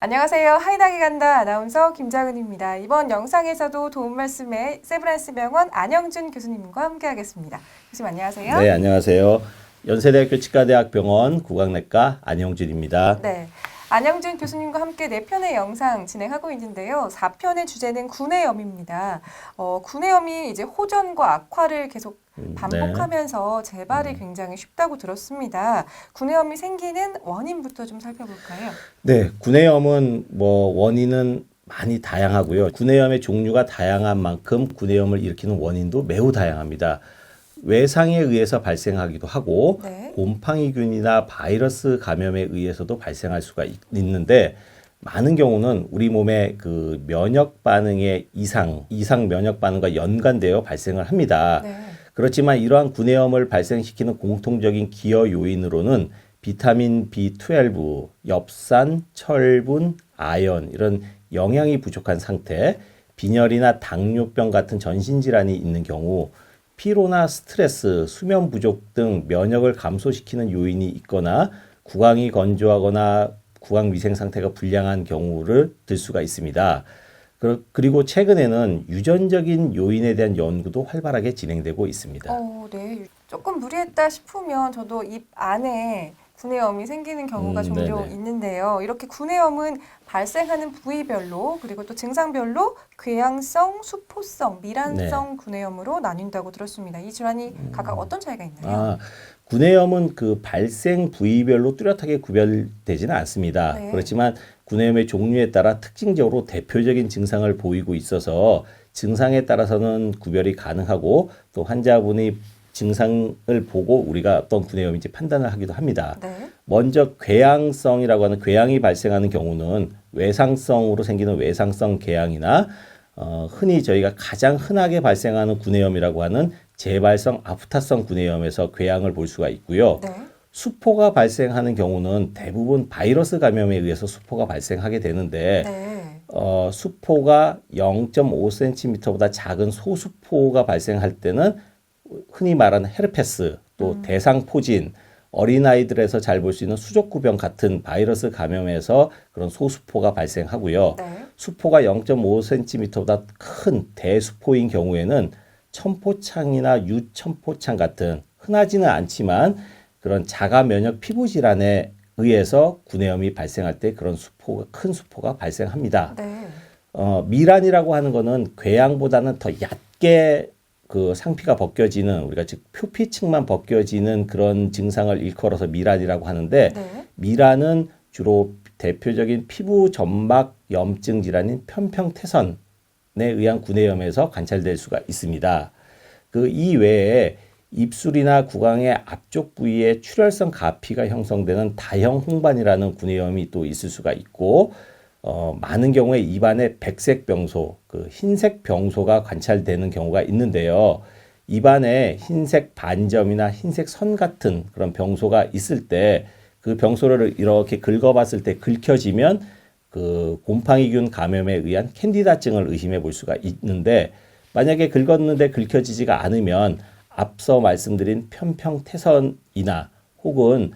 안녕하세요. 하이닥이 간다 아나운서 김자은입니다. 이번 영상에서도 도움 말씀에 세브란스 병원 안영준 교수님과 함께하겠습니다. 교수님 안녕하세요. 네, 안녕하세요. 연세대학교 치과대학병원 구강내과 안영준입니다. 네. 안영준 교수님과 함께 네 편의 영상 진행하고 있는데요. 4편의 주제는 구내염입니다. 어, 구내염이 이제 호전과 악화를 계속 음, 반복하면서 재발이 굉장히 쉽다고 들었습니다. 구내염이 생기는 원인부터 좀 살펴볼까요? 네, 구내염은 뭐 원인은 많이 다양하고요. 구내염의 종류가 다양한 만큼 구내염을 일으키는 원인도 매우 다양합니다. 외상에 의해서 발생하기도 하고 네. 곰팡이균이나 바이러스 감염에 의해서도 발생할 수가 있- 있는데 많은 경우는 우리 몸의 그 면역 반응의 이상, 이상 면역 반응과 연관되어 발생을 합니다. 네. 그렇지만 이러한 구내염을 발생시키는 공통적인 기여 요인으로는 비타민 B12, 엽산, 철분, 아연 이런 영양이 부족한 상태, 빈혈이나 당뇨병 같은 전신 질환이 있는 경우 피로나 스트레스, 수면 부족 등 면역을 감소시키는 요인이 있거나 구강이 건조하거나 구강 위생 상태가 불량한 경우를 들 수가 있습니다. 그- 그리고 최근에는 유전적인 요인에 대한 연구도 활발하게 진행되고 있습니다. 어, 네. 조금 무리했다 싶으면 저도 입 안에 구내염이 생기는 경우가 음, 종종 네네. 있는데요. 이렇게 구내염은 발생하는 부위별로 그리고 또 증상별로 궤양성, 수포성, 미란성 구내염으로 나뉜다고 들었습니다. 이 질환이 각각 어떤 차이가 있나요? 네. 음. 아, 구내염은 그 발생 부위별로 뚜렷하게 구별되지는 않습니다. 네. 그렇지만 구내염의 종류에 따라 특징적으로 대표적인 증상을 보이고 있어서 증상에 따라서는 구별이 가능하고 또 환자분이 증상을 보고 우리가 어떤 구내염인지 판단을 하기도 합니다. 네. 먼저 궤양성이라고 하는 궤양이 발생하는 경우는 외상성으로 생기는 외상성 궤양이나 어, 흔히 저희가 가장 흔하게 발생하는 구내염이라고 하는 재발성 아프타성 구내염에서 궤양을 볼 수가 있고요. 네. 수포가 발생하는 경우는 대부분 바이러스 감염에 의해서 수포가 발생하게 되는데 네. 어, 수포가 0.5cm보다 작은 소수포가 발생할 때는 흔히 말하는 헤르페스 또 대상포진 어린아이들에서 잘 볼 수 있는 수족구병 같은 바이러스 감염에서 그런 소수포가 발생하고요. 네. 수포가 0.5cm보다 큰 대수포인 경우에는 첨포창이나 유첨포창 같은 흔하지는 않지만 그런 자가 면역 피부 질환에 의해서 구내염이 발생할 때 그런 수포가 큰 수포가 발생합니다. 네. 어, 미란이라고 하는 거는 궤양보다는 더 얕게 그 상피가 벗겨지는 우리가 즉 표피층만 벗겨지는 그런 증상을 일컬어서 미란이라고 하는데 네. 미란은 주로 대표적인 피부 점막 염증 질환인 편평태선에 의한 구내염에서 관찰될 수가 있습니다. 그 이외에 입술이나 구강의 앞쪽 부위에 출혈성 가피가 형성되는 다형 홍반이라는 구내염이 또 있을 수가 있고 어, 많은 경우에 입안에 백색 병소, 그 흰색 병소가 관찰되는 경우가 있는데요. 입안에 흰색 반점이나 흰색 선 같은 그런 병소가 있을 때 그 병소를 이렇게 긁어봤을 때 긁혀지면 그 곰팡이균 감염에 의한 캔디다증을 의심해 볼 수가 있는데 만약에 긁었는데 긁혀지지가 않으면 앞서 말씀드린 편평태선이나 혹은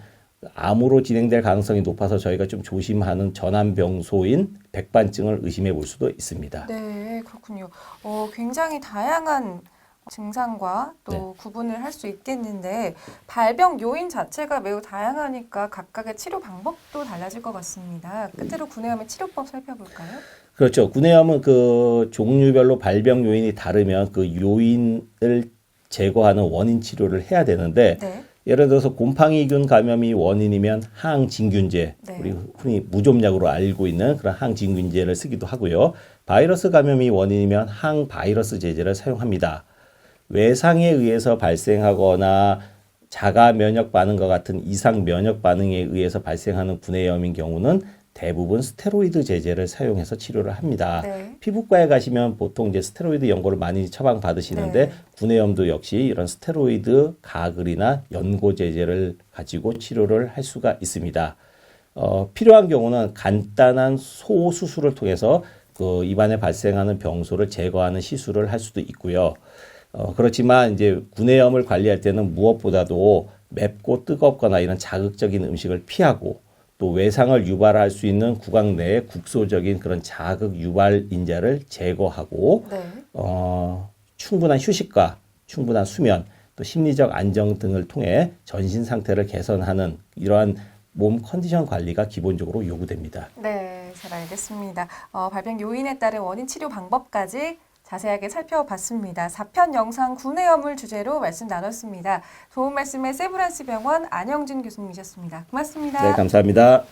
암으로 진행될 가능성이 높아서 저희가 좀 조심하는 전암병소인 백반증을 의심해 볼 수도 있습니다. 네, 그렇군요. 어, 굉장히 다양한 증상과 또 네. 구분을 할 수 있겠는데 발병 요인 자체가 매우 다양하니까 각각의 치료 방법도 달라질 것 같습니다. 끝으로 구내염의 치료법 살펴볼까요? 그렇죠. 구내염은 그 종류별로 발병 요인이 다르면 그 요인을 제거하는 원인 치료를 해야 되는데 네. 예를 들어서 곰팡이균 감염이 원인이면 항진균제, 네. 우리 흔히 무좀약으로 알고 있는 그런 항진균제를 쓰기도 하고요. 바이러스 감염이 원인이면 항바이러스 제제를 사용합니다. 외상에 의해서 발생하거나 자가 면역 반응과 같은 이상 면역 반응에 의해서 발생하는 구내염인 경우는 대부분 스테로이드 제제를 사용해서 치료를 합니다. 네. 피부과에 가시면 보통 이제 스테로이드 연고를 많이 처방 받으시는데 네. 구내염도 역시 이런 스테로이드 가글이나 연고 제제를 가지고 치료를 할 수가 있습니다. 어, 필요한 경우는 간단한 소 수술을 통해서 그 입안에 발생하는 병소를 제거하는 시술을 할 수도 있고요. 어, 그렇지만 이제 구내염을 관리할 때는 무엇보다도 맵고 뜨겁거나 이런 자극적인 음식을 피하고 또 외상을 유발할 수 있는 구강 내의 국소적인 그런 자극 유발 인자를 제거하고 네. 어, 충분한 휴식과 충분한 수면, 또 심리적 안정 등을 통해 전신 상태를 개선하는 이러한 몸 컨디션 관리가 기본적으로 요구됩니다. 네, 잘 알겠습니다. 어, 발병 요인에 따른 원인 치료 방법까지 자세하게 살펴봤습니다. 4편 영상 구내염을 주제로 말씀 나눴습니다. 좋은 말씀에 세브란스 병원 안영준 교수님이셨습니다. 고맙습니다. 네, 감사합니다.